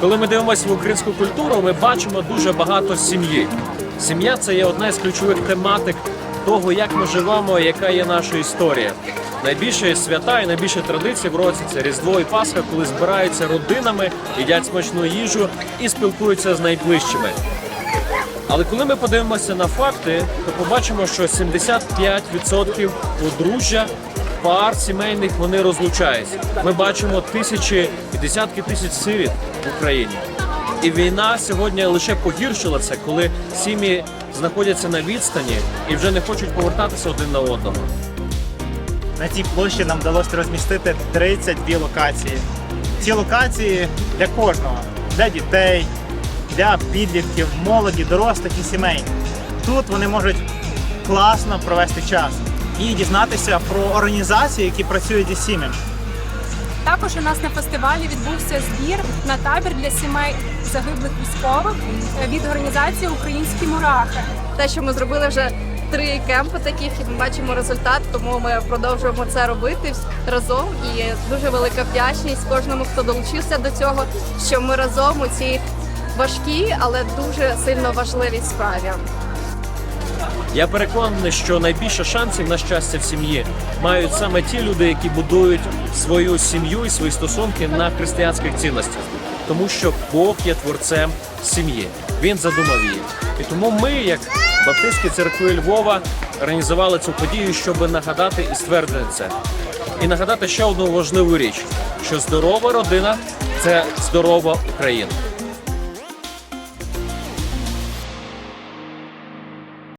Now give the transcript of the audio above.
Коли ми дивимося в українську культуру, ми бачимо дуже багато сім'ї. Сім'я це є одна з ключових тематик того, як ми живемо, яка є наша історія. Найбільше свята і найбільше традицій в році це Різдво і Пасха, коли збираються родинами, їдять смачну їжу і спілкуються з найближчими. Але коли ми подивимося на факти, то побачимо, що 75% подружжя пар сімейних вони розлучаються. Ми бачимо тисячі і десятки тисяч сиріт в Україні. І війна сьогодні лише погіршила це, коли сім'ї знаходяться на відстані і вже не хочуть повертатися один на одного. На цій площі нам вдалося розмістити 32 локації. Ці локації для кожного, для дітей, для підлітків, молоді, дорослих і сімей. Тут вони можуть класно провести час і дізнатися про організації, які працюють зі сім'ями. Також у нас на фестивалі відбувся збір на табір для сімей загиблих військових від організації Українські мурахи. те, що ми зробили вже три кемпи таких, і ми бачимо результат, тому ми продовжуємо це робити разом. І дуже велика вдячність кожному, хто долучився до цього, що ми разом у цій важкій, але дуже сильно важливій справі. Я переконаний, що найбільше шансів на щастя в сім'ї мають саме ті люди, які будують свою сім'ю і свої стосунки на християнських цінностях, тому що Бог є творцем сім'ї. Він задумав її. І тому ми, як Баптистські церкви Львова, організували цю подію, щоб нагадати і ствердити це. І нагадати ще одну важливу річ: що здорова родина це здорова Україна.